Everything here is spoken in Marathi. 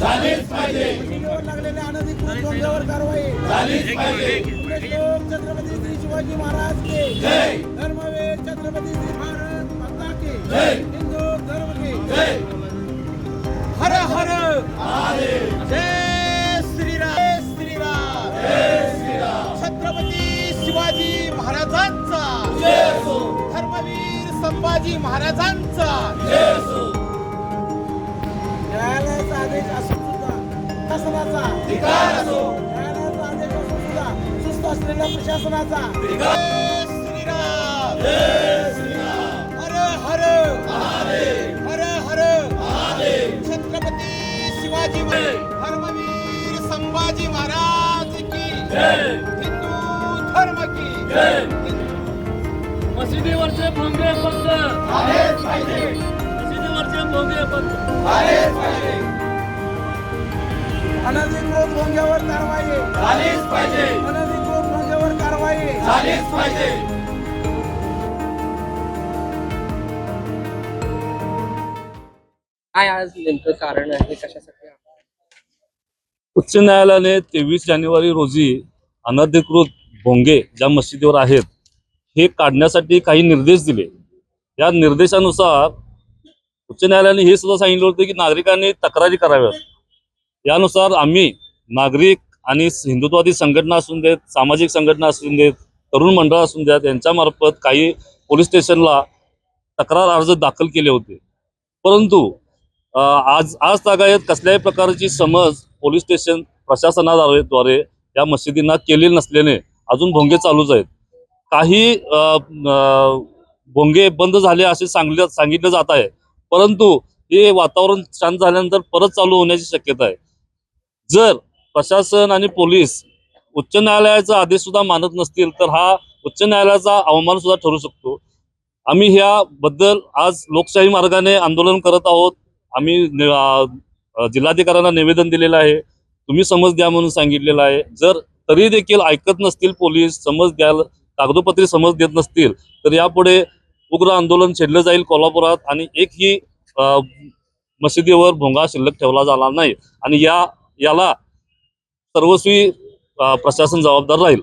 झालीच पाहिजे. जमिनीवर लागलेल्या अनधिकृत डोंगरावर कारवाई. झालीच पाहिजे. छत्रपती श्री शिवाजी महाराज के. जय. धर्मवीर छत्रपती श्री भारत माता के. जय. हिंदू धर्म के. जय. हर हर. जय श्रीराम. जय श्रीराम. छत्रपती शिवाजी महाराजांचा. जय असो. संभाजी महाराजांचा. न्यायालयाचा आदेश असून सुद्धा शासनाचा. न्यायालयाचा आदेश असून सुद्धा सुस्त असलेल्या प्रशासनाचा. हर हर. महादेव. हर हर. महादेव. छत्रपती शिवाजी जय. धर्मवीर संभाजी महाराज की जय. हिंदू धर्म की जय. मशिदीवरचे भोंगे पाहिजे. मशिदीवरचे भोंगे बंद भोंग्यावर कारवाई झालीच पाहिजे. अनधिकृत भोंग्यावर कारवाई झालीच पाहिजे. काय आज नेमकं कारण आहे? कशासाठी? उच्च न्यायालयाने तेवीस जानेवारी रोजी अनधिकृत भोंगे ज्या मशिदीवर आहेत हे काढण्यासाठी काही निर्देश दिले. या निर्देशानुसार उच्च न्यायालयाने हे सुद्धा सांगितलं होतं की नागरिकांनी तक्रारी कराव्यात. यानुसार आम्ही नागरिक आणि हिंदुत्वादी संघटना असून देत सामाजिक संघटना असून देत तरुण मंडळ असून द्यात यांच्यामार्फत काही पोलीस स्टेशनला तक्रार अर्ज दाखल केले होते. परंतु आज आज तागायत कसल्याही प्रकारची समज पोलीस स्टेशन प्रशासनाद्वारे द्वारे या मशिदींना केलेली नसल्याने अजून भोंगे चालूच आहेत. काही भोंगे बंद झाले असे सांगले सांगितलं जात आहे. परंतु हे वातावरण शांत झाल्यानंतर परत चालू होण्याची शक्यता आहे. जर प्रशासन आणि पोलीस उच्च न्यायालयाचा आदेश सुद्धा मानत नसतील तर हा उच्च न्यायालयाचा अवमान सुद्धा ठरू शकतो. आम्ही ह्याबद्दल आज लोकशाही मार्गाने आंदोलन करत आहोत. आम्ही जिल्हाधिकाऱ्यांना निवेदन दिलेलं आहे. तुम्ही समज द्या म्हणून सांगितलेलं आहे. जर तरी देखील ऐकत नसतील पोलीस समज द्याल कागदोपत्री समज देत नसतील तर यापुढे उग्र आंदोलन छेडलं जाईल कोल्हापुरात आणि एकही मशिदीवर भोंगा शिल्लक ठेवला जाणार नाही. आणि या याला सर्वस्वी प्रशासन जबाबदार राहील.